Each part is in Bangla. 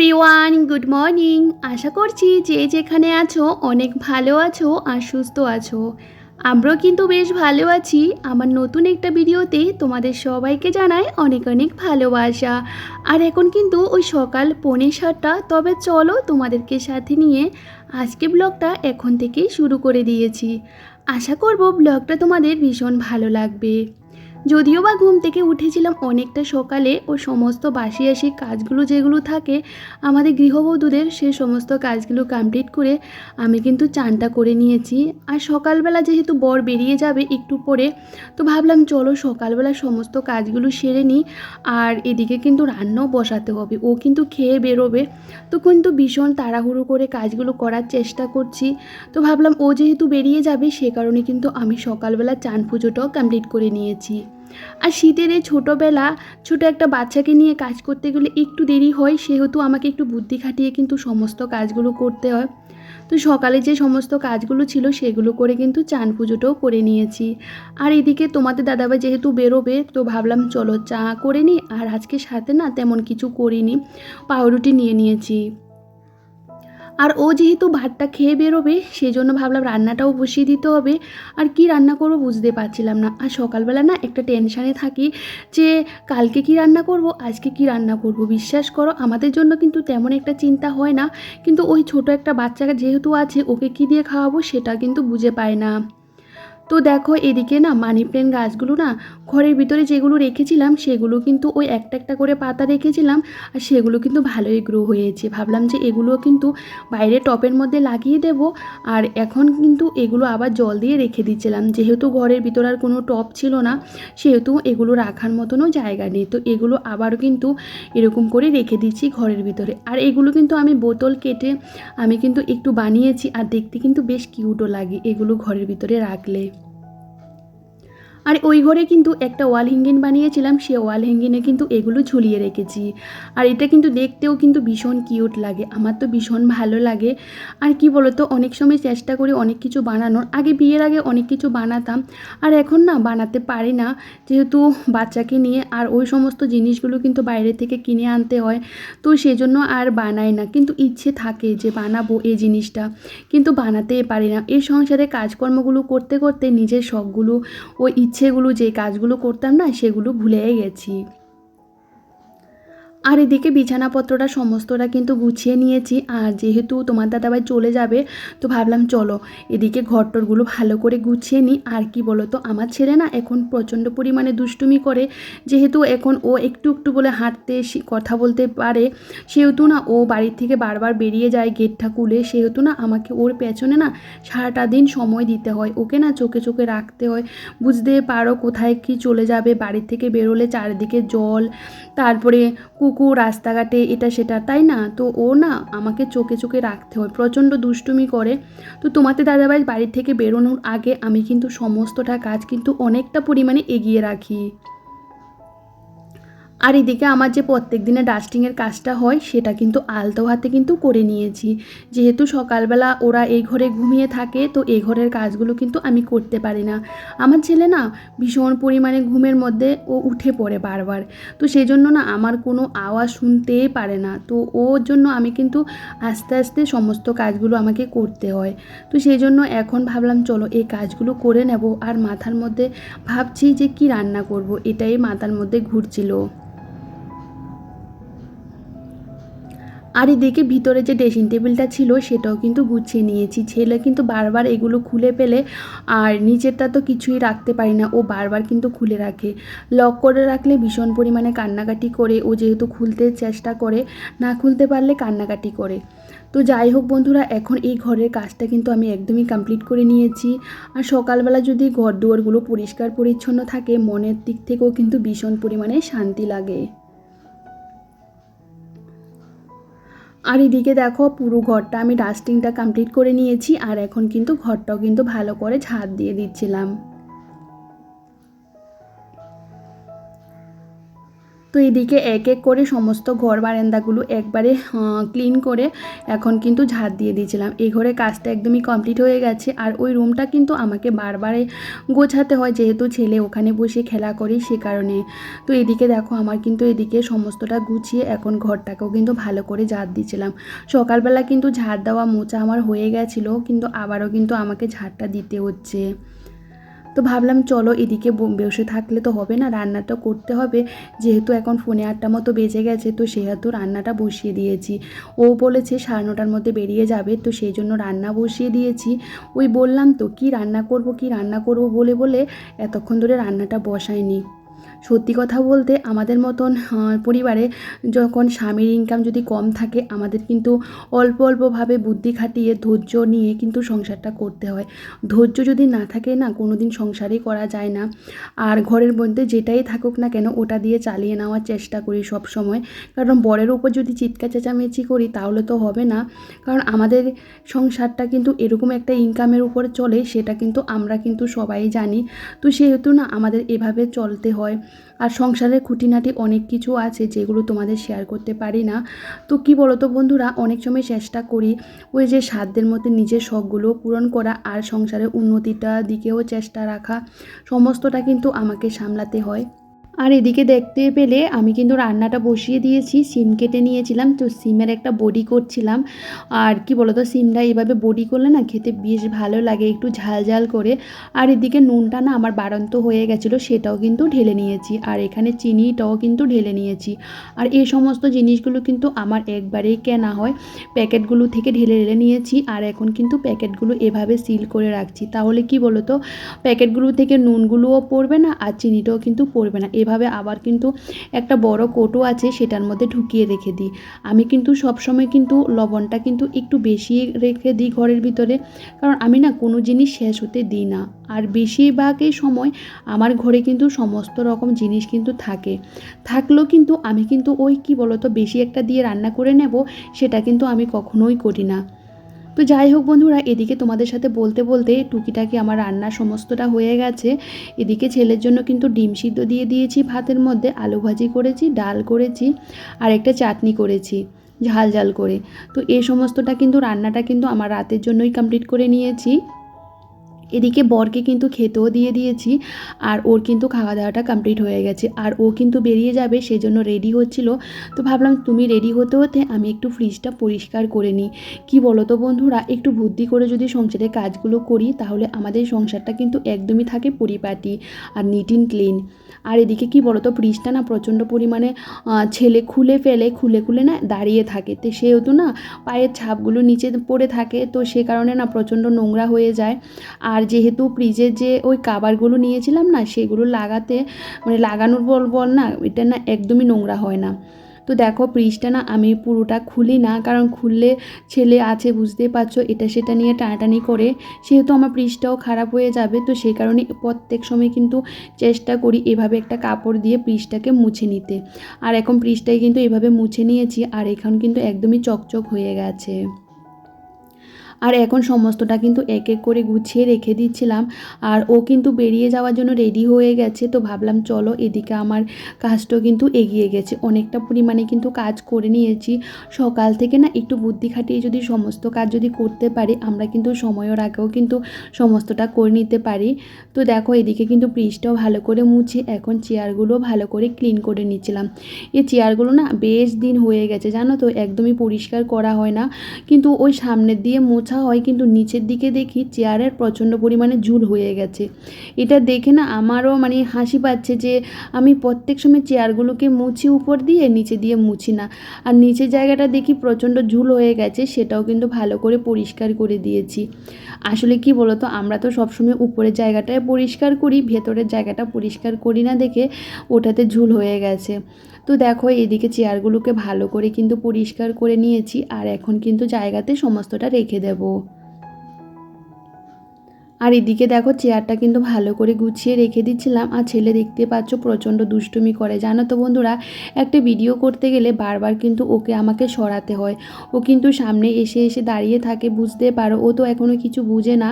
এভরিওয়ান গুড মর্নিং আশা করছি যে যেখানে আছো, অনেক ভালো আছো আর সুস্থ আছো। আমরাও কিন্তু বেশ ভালো আছি। আমার নতুন একটা ভিডিওতে তোমাদের সবাইকে জানাই অনেক অনেক ভালোবাসা। আর এখন কিন্তু ওই সকাল পৌনে সাতটা, তবে চলো তোমাদেরকে সাথে নিয়ে আজকে ব্লগটা এখন থেকেই শুরু করে দিয়েছি। আশা করব ব্লগটা তোমাদের ভীষণ ভালো লাগবে। যদিও বা ঘুম থেকে উঠেছিলাম অনেকটা সকালে ও সমস্ত বাসি আসি কাজগুলো যেগুলো থাকে, আমাদের গৃহবধূদের সে সমস্ত কাজগুলো কমপ্লিট করে আমি কিন্তু চানটা করে নিয়েছি। আর সকালবেলা যেহেতু বর বেরিয়ে যাবে একটু পরে, তো ভাবলাম চলো সকালবেলা সমস্ত কাজগুলো সেরে নিই। আর এদিকে কিন্তু রান্নাও বসাতে হবে, ও কিন্তু খেয়ে বেরোবে। তো কিন্তু ভীষণ তাড়াহুড়ো করে কাজগুলো করার চেষ্টা করছি। তো ভাবলাম ও যেহেতু বেরিয়ে যাবে, সে কারণে কিন্তু আমি সকালবেলা চান পুজোটাও কমপ্লিট করে নিয়েছি। আর শীতের এই ছোটোবেলা ছোটো একটা বাচ্চাকে নিয়ে কাজ করতে গেলে একটু দেরি হয়, সেহেতু আমাকে একটু বুদ্ধি খাটিয়ে কিন্তু সমস্ত কাজগুলো করতে হয়। তো সকালে যে সমস্ত কাজগুলো ছিল, সেগুলো করে কিন্তু চান পুজোটাও করে নিয়েছি। আর এদিকে তোমাদের দাদাভাই যেহেতু বেরোবে, তো ভাবলাম চলো চা করে নিই, আর আজকে সাথে না তেমন কিছু করিনি, পাউরুটি নিয়ে নিয়েছি। আর ও যেহেতু ভাতটা খেয়ে বেরোবে সেই জন্য ভাবলাম রান্নাটাও বসিয়ে দিতে হবে। আর কি রান্না করব বুঝতে পারছিলাম না। আর সকালবেলা না একটা টেনশানে থাকি যে, কালকে কি রান্না করব, আজকে কি রান্না করব? বিশ্বাস করো, আমাদের জন্য কিন্তু তেমন একটা চিন্তা হয় না। কিন্তু ওই ছোট একটা বাচ্চাকে যেহেতু আছে, ওকে কি দিয়ে খাওয়াবো সেটা কিন্তু বুঝে পায় না। তো দেখো এদিকে না মানি প্ল্যান্ট গাছগুলো না ঘরের ভিতরে যেগুলো রেখেছিলাম, সেগুলো কিন্তু ওই একটা একটা করে পাতা রেখেছিলাম আর সেগুলো কিন্তু ভালোই গ্রো হয়েছে। ভাবলাম যে এগুলো কিন্তু বাইরে টপের মধ্যে লাগিয়ে দেব আর এখন কিন্তু এগুলো আবার জল দিয়ে রেখে দিচ্ছিলাম। যেহেতু ঘরের ভিতর আর কোনো টপ ছিল না, সেহেতু এগুলো রাখার মতনও জায়গা নেই। তো এগুলো আবারও কিন্তু এরকম করে রেখে দিচ্ছি ঘরের ভিতরে। আর এগুলো কিন্তু আমি বোতল কেটে আমি কিন্তু একটু বানিয়েছি আর দেখতে কিন্তু বেশ কিউটও লাগে এগুলো ঘরের ভিতরে রাখলে। আর ওই ঘরে কিন্তু একটা ওয়াল হ্যাঙ্গিং বানিয়েছিলাম, সে ওয়াল হ্যাঙ্গিংয়ে কিন্তু এগুলো ঝুলিয়ে রেখেছি। আর এটা কিন্তু দেখতেও কিন্তু ভীষণ কিউট লাগে, আমার তো ভীষণ ভালো লাগে। আর কি বলতো, অনেক সময় চেষ্টা করি অনেক কিছু বানানোর, আগে বিয়ের আগে অনেক কিছু বানাতাম, আর এখন না বানাতে পারি না। যেহেতু বাচ্চাকে নিয়ে আর ওই সমস্ত জিনিসগুলো কিন্তু বাইরে থেকে কিনে আনতে হয়, তো সেজন্য আর বানাই না। কিন্তু ইচ্ছে থাকে যে বানাবো এই জিনিসটা, কিন্তু বানাতেই পারি না। এই সংসারে কাজকর্মগুলো করতে করতে নিজের শখগুলো ওই ইচ্ছেগুলো যে কাজগুলো করতাম না সেগুলো ভুলেই গেছি। আর এদিকে বিছানাপত্রটা সমস্তটা কিন্তু গুছিয়ে নিয়েছি। আর যেহেতু তোমার দাদাভাই চলে যাবে, তো ভাবলাম চলো এদিকে ঘরটরগুলো ভালো করে গুছিয়ে নিই। আর কি বলো তো আমার ছেলে না এখন প্রচণ্ড পরিমাণে দুষ্টুমি করে। যেহেতু এখন ও একটু একটু বলে হাঁটতে কথা বলতে পারে, সেহেতু না ও বাড়ির থেকে বারবার বেরিয়ে যায় গেটটা খুলে। সেহেতু না আমাকে ওর পেছনে না সারাটা দিন সময় দিতে হয়। ওকে না চোখে চোখে রাখতে হয়। বুঝতে পারো কোথায় কি চলে যাবে, বাড়ির থেকে বেরোলে চারিদিকে জল, তারপরে কুকুর, রাস্তাঘাটে এটা সেটা, তাই না? তো ও না আমাকে চোখে চোখে রাখতে হয়, প্রচণ্ড দুষ্টুমি করে। তো তোমাদের দাদাভাই বাড়ির থেকে বেরোনোর আগে আমি কিন্তু সমস্তটা কাজ কিন্তু অনেকটা পরিমাণে এগিয়ে রাখি। আর এদিকে আমার যে প্রত্যেক দিনে ডাস্টিংয়ের কাজটা হয়, সেটা কিন্তু আলতো হাতে কিন্তু করে নিয়েছি। যেহেতু সকালবেলা ওরা এই ঘরে ঘুমিয়ে থাকে, তো এই ঘরের কাজগুলো কিন্তু আমি করতে পারি না। আমার ছেলে না ভীষণ পরিমাণে ঘুমের মধ্যে ও উঠে পড়ে বারবার। তো সেই জন্য না আমার কোনো আওয়াজ শুনতেই পারে না। তো ওর জন্য আমি কিন্তু আস্তে আস্তে সমস্ত কাজগুলো আমাকে করতে হয়। তো সেই জন্য এখন ভাবলাম, চলো এই কাজগুলো করে নেব। আর মাথার মধ্যে ভাবছি যে কি রান্না করব, এটাই মাথার মধ্যে ঘুরছিল। আর এদিকে ভিতরে যে ড্রেসিং টেবিলটা ছিল, সেটাও কিন্তু গুছিয়ে নিয়েছি। ছেলে কিন্তু বারবার এগুলো খুলে পেলে আর নিচেরটা তো কিছুই রাখতে পারি না। ও বারবার কিন্তু খুলে রাখে। লক করে রাখলে ভীষণ পরিমাণে কান্নাকাটি করে। ও যেহেতু খুলতে চেষ্টা করে, না খুলতে পারলে কান্নাকাটি করে। তো যাই হোক বন্ধুরা, এখন এই ঘরের কাজটা কিন্তু আমি একদমই কমপ্লিট করে নিয়েছি। আর সকালবেলা যদি ঘর দুয়ারগুলো পরিষ্কার পরিচ্ছন্ন থাকে, মনের দিক থেকেও কিন্তু ভীষণ পরিমাণে শান্তি লাগে। আর এদিকে দেখো পুরো ঘরটা আমি ডাস্টিংটা কমপ্লিট করে নিয়েছি, আর এখন কিন্তু ঘরটাও কিন্তু ভালো করে ঝাড় দিয়ে দিচ্ছিলাম। তো এদিকে এক এক করে সমস্ত ঘর বারান্দাগুলো একবারে ক্লিন করে এখন কিন্তু ঝাড় দিয়ে দিয়েছিলাম। এই ঘরে কাজটা একদমই কমপ্লিট হয়ে গেছে আর ওই রুমটা কিন্তু আমাকে বারবারে গোছাতে হয়, যেহেতু ছেলে ওখানে বসে খেলা করি সে কারণে। তো এদিকে দেখো আমার কিন্তু এদিকে সমস্তটা গুছিয়ে এখন ঘরটাকেও কিন্তু ভালো করে ঝাড় দিয়েছিলাম। সকালবেলা কিন্তু ঝাড় দেওয়া মোচা আমার হয়ে গেছিল, কিন্তু আবারও কিন্তু আমাকে ঝাড়টা দিতে হচ্ছে। তো ভাবলাম চলো এদিকে বসে থাকলে তো হবে না, রান্নাটা করতে হবে। যেহেতু এখন ফোনে আটটা মতো বেজে গেছে, তো সেহেতু রান্নাটা বসিয়ে দিয়েছি। ও বলেছে সাড়ে নটার মধ্যে বেরিয়ে যাবে, তো সেই জন্য রান্না বসিয়ে দিয়েছি। ওই বললাম তো, কি রান্না করব, কি রান্না করব? বলে বলে এতক্ষণ ধরে রান্নাটা বসাইনি সত্যি কথা বলতে আমাদের মতন পরিবারে যখন স্বামীর ইনকাম যদি কম থাকে, আমাদের কিন্তু অল্প অল্পভাবে বুদ্ধি খাটিয়ে ধৈর্য নিয়ে কিন্তু সংসারটা করতে হয়। ধৈর্য যদি না থাকে না কোনো দিন সংসারই করা যায় না। আর ঘরের মধ্যে যেটাই থাকুক না কেন, ওটা দিয়ে চালিয়ে নেওয়ার চেষ্টা করি সব সময় কারণ বরের উপর যদি চিৎকা চেঁচামেচি করি, তাহলে তো হবে না। কারণ আমাদের সংসারটা কিন্তু এরকম একটা ইনকামের উপর চলে, সেটা কিন্তু আমরা কিন্তু সবাই জানি। তো সেহেতু না, আমাদের এভাবে চলতে হয়। আর সংসারের খুঁটিনাটি অনেক কিছু আছে যেগুলো তোমাদের শেয়ার করতে পারি না। তো কি বলো তো বন্ধুরা, অনেক সময় চেষ্টা করি ওই যে সাধ্যের মধ্যে নিজের শখগুলো পূরণ করা আর সংসারের উন্নতিটা দিকেও চেষ্টা রাখা। সমস্তটা কিন্তু আমাকে সামলাতে হয়। আর এদিকে দেখতে পেলে আমি কিন্তু রান্নাটা বসিয়ে দিয়েছি, সিম কেটে নিয়েছিলাম, তো সিমের একটা বডি করছিলাম। আর কি বলতো, সিমটা এইভাবে বডি করলে না খেতে বেশ ভালো লাগে, একটু ঝাল ঝাল করে। আর এদিকে নুনটা না আমার বাড়ন্ত হয়ে গেছিল, সেটাও কিন্তু ঢেলে নিয়েছি। আর এখানে চিনিটাও কিন্তু ঢেলে নিয়েছি। আর এই সমস্ত জিনিসগুলো কিন্তু আমার একবারেই কেনা হয়। প্যাকেটগুলো থেকে ঢেলে ঢেলে নিয়েছি, আর এখন কিন্তু প্যাকেটগুলো এভাবে সিল করে রাখছি। তাহলে কি বলো তো প্যাকেটগুলো থেকে নুনগুলোও পড়বে না, আর চিনিটাও কিন্তু পড়বে না। এভাবে আবার কিন্তু একটা বড় কোটো আছে, সেটার মধ্যে ঢুকিয়ে রেখে দিই। আমি কিন্তু সবসময় কিন্তু লবণটা কিন্তু একটু বেশি রেখে দিই ঘরের ভিতরে, কারণ আমি না কোনো জিনিস শেষ হতে দিই না। আর বেশিরভাগই সময় আমার ঘরে কিন্তু সমস্ত রকম জিনিস কিন্তু থাকে। থাকলেও কিন্তু আমি কিন্তু ওই কি বলতো, বেশি একটা দিয়ে রান্না করে নেব, সেটা কিন্তু আমি কখনোই করি না। তো যাই হোক বন্ধুরা, এদিকে তোমাদের সাথে বলতে বলতে টুকিটাকি আমার রান্না সমস্তটা হয়ে গেছে। এদিকে ছেলের জন্য কিন্তু ডিম সিদ্ধ দিয়ে দিয়েছি ভাতের মধ্যে, আলু ভাজি করেছি, ডাল করেছি আর একটা চাটনি করেছি, ঝাল ঝাল করে। তো এই সমস্তটা কিন্তু রান্নাটা কিন্তু আমার রাতের জন্যই কমপ্লিট করে নিয়েছি। এদিকে বরকে কিন্তু খেতেও দিয়ে দিয়েছি আর ওর কিন্তু খাওয়া দাওয়াটা কমপ্লিট হয়ে গেছে। আর ও কিন্তু বেরিয়ে যাবে, সেজন্য রেডি হচ্ছিল। তো ভাবলাম তুমি রেডি হতে হতে আমি একটু ফ্রিজটা পরিষ্কার করে নিই। কি বলো তো বন্ধুরা, একটু বুদ্ধি করে যদি সংসারের কাজগুলো করি, তাহলে আমাদের সংসারটা কিন্তু একদমই থাকে পরিপাটি আর নিট ইন ক্লিন আর এদিকে কি বলো তো ফ্রিজটা না প্রচণ্ড পরিমাণে ছেলে খুলে ফেলে, খুলে খুলে না দাঁড়িয়ে থাকে। তো সেহেতু না পায়ের ছাপগুলো নিচে পড়ে থাকে, তো সে কারণে না প্রচণ্ড নোংরা হয়ে যায়। আর যেহেতু ফ্রিজের যে ওই কাভারগুলো নিয়েছিলাম না, সেগুলো লাগাতে মানে লাগানোর বল বল না, এটা না একদমই নোংরা হয় না। তো দেখো ফ্রিজটা না আমি পুরোটা খুলি না, কারণ খুললে ছেলে আছে, বুঝতেই পারছ, এটা সেটা নিয়ে টানাটানি করে। সেহেতু আমার ফ্রিজটাও খারাপ হয়ে যাবে, তো সেই কারণে প্রত্যেক সময় কিন্তু চেষ্টা করি এভাবে একটা কাপড় দিয়ে ফ্রিজটাকে মুছে নিতে। আর এখন ফ্রিজটাই কিন্তু এভাবে মুছে নিয়েছি, আর এখন কিন্তু একদমই চকচক হয়ে গেছে। আর এখন সমস্তটা কিন্তু এক এক করে গুছিয়ে রেখে দিচ্ছিলাম। আর ও কিন্তু বেরিয়ে যাওয়ার জন্য রেডি হয়ে গেছে, তো ভাবলাম চলো এদিকে আমার কাজটাও কিন্তু এগিয়ে গেছে। অনেকটা পরিমাণে কিন্তু কাজ করে নিয়েছি। সকাল থেকে না একটু বুদ্ধি খাটিয়ে যদি সমস্ত কাজ যদি করতে পারি, আমরা কিন্তু সময়ের আগেও কিন্তু সমস্তটা করে নিতে পারি। তো দেখো এদিকে কিন্তু ফ্রিজটাও ভালো করে মুছে, এখন চেয়ারগুলো ভালো করে ক্লিন করে নিচ্ছিলাম। এই চেয়ারগুলো না বেশ দিন হয়ে গেছে, জানো তো, একদমই পরিষ্কার করা হয় না। কিন্তু ওই সামনের দিয়ে মোছা হয়, কিন্তু নিচের দিকে দেখি চেয়ারের প্রচণ্ড পরিমাণে ঝুল হয়ে গেছে। এটা দেখে না আমারও মানে হাসি পাচ্ছে যে আমি প্রত্যেক সময় চেয়ারগুলোকে মুছি, উপর দিয়ে নিচে দিয়ে মুছি না। আর নিচের জায়গাটা দেখি প্রচণ্ড ঝুল হয়ে গেছে, সেটাও কিন্তু ভালো করে পরিষ্কার করে দিয়েছি। আসলে কি বলতো, আমরা তো সবসময় উপরের জায়গাটায় পরিষ্কার করি, ভেতরের জায়গাটা পরিষ্কার করি না দেখে ওটাতে ঝুল হয়ে গেছে। তো দেখো, এদিকে চেয়ারগুলোকে ভালো করে কিন্তু পরিষ্কার করে নিয়েছি, আর এখন কিন্তু জায়গাতে সমস্তটা রেখে দেব। আর এদিকে দেখো চেয়ারটা কিন্তু ভালো করে গুছিয়ে রেখে দিচ্ছিলাম। আর ছেলে দেখতে পাচ্ছ প্রচণ্ড দুষ্টুমি করে। জানো তো বন্ধুরা, একটা ভিডিও করতে গেলে বারবার কিন্তু ওকে আমাকে সরাতে হয়। ও কিন্তু সামনে এসে এসে দাঁড়িয়ে থাকে, বুঝতে পারো। ও তো এখনও কিছু বুঝে না।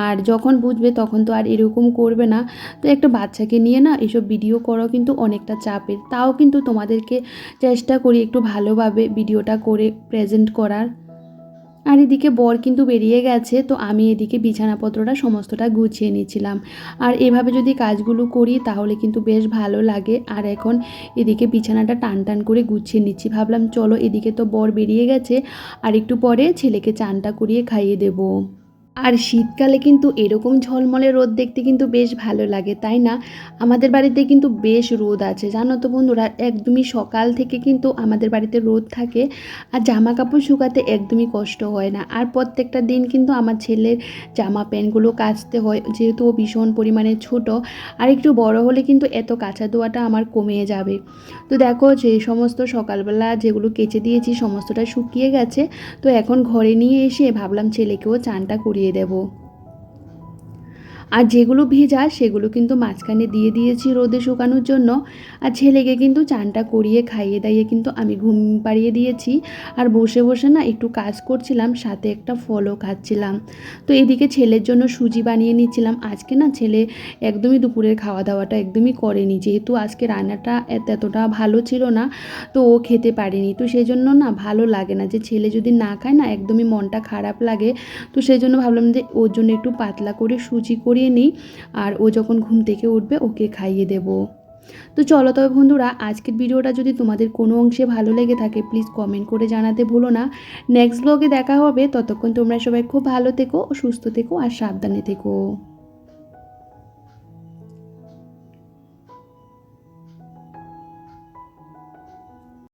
আর যখন বুঝবে তখন তো আর এরকম করবে না। তো একটা বাচ্চাকে নিয়ে না এসব ভিডিও করো কিন্তু অনেকটা চাপের। তাও কিন্তু তোমাদেরকে চেষ্টা করি একটু ভালোভাবে ভিডিওটা করে প্রেজেন্ট করার। আর এদিকে বর কিন্তু বেরিয়ে গেছে, তো আমি এদিকে বিছানাপত্রটা সমস্তটা গুছিয়ে নিয়েছিলাম। আর এভাবে যদি কাজগুলো করি তাহলে কিন্তু বেশ ভালো লাগে। আর এখন এদিকে বিছানাটা টান টান করে গুছিয়ে নিচ্ছি। ভাবলাম, চলো এদিকে তো বর বেরিয়ে গেছে, আর একটু পরে ছেলেকে চানটা করিয়ে খাইয়ে দেবো। আর শীতকালে কিন্তু এরকম ঝলমলে রোদ দেখতে কিন্তু বেশ ভালো লাগে, তাই না? আমাদের বাড়িতে কিন্তু বেশ রোদ আছে, জানো তো বন্ধুরা? একদমই সকাল থেকে কিন্তু আমাদের বাড়িতে রোদ থাকে আর জামা কাপড় শুকাতে একদমই কষ্ট হয় না। আর প্রত্যেকটা দিন কিন্তু আমার ছেলের জামা প্যান্টগুলো কাচতে হয়, যেহেতু ও ভীষণ পরিমাণে ছোট আর একটু বড় হলে কিন্তু এত কাঁচা ধোয়াটা আমার কমে যাবে। তো দেখো যে সমস্ত সকালবেলা যেগুলো কেচে দিয়েছি সমস্তটা শুকিয়ে গেছে, তো এখন ঘরে নিয়ে এসে ভাবলাম ছেলেকেও চানটা করিয়ে দেব। আর যেগুলো ভেজা সেগুলো কিন্তু মাঝখানে দিয়ে দিয়েছি রোদে শুকানোর জন্য। আর ছেলেকে কিন্তু চানটা করিয়ে খাইয়ে দাইয়ে কিন্তু আমি ঘুম পাড়িয়ে দিয়েছি। আর বসে বসে না একটু কাজ করছিলাম, সাথে একটা ফলও খাচ্ছিলাম। তো এদিকে ছেলের জন্য সুজি বানিয়ে নিচ্ছিলাম। আজকে না ছেলে একদমই দুপুরের খাওয়া দাওয়াটা একদমই করেনি। যেহেতু আজকে রান্নাটা এত, এতটা ভালো ছিল না, তো ও খেতে পারেনি। তো সেই জন্য না ভালো লাগে না যে ছেলে যদি না খায় না একদমই মনটা খারাপ লাগে। তো সেই জন্য ভাবলাম যে ওর জন্য একটু পাতলা করে সুজি করিয়ে নিই আর ও যখন ঘুম থেকে উঠবে ওকে খাইয়ে দেবো। তো চলো তবে বন্ধুরা, আজকের ভিডিওটা যদি তোমাদের কোনো অংশে ভালো লেগে থাকে প্লিজ কমেন্ট করে জানাতে ভুলো না। নেক্সট ব্লগে দেখা হবে, ততক্ষণ তোমরা সবাই খুব ভালো থেকো, সুস্থ থেকো আর সাবধানে থেকো।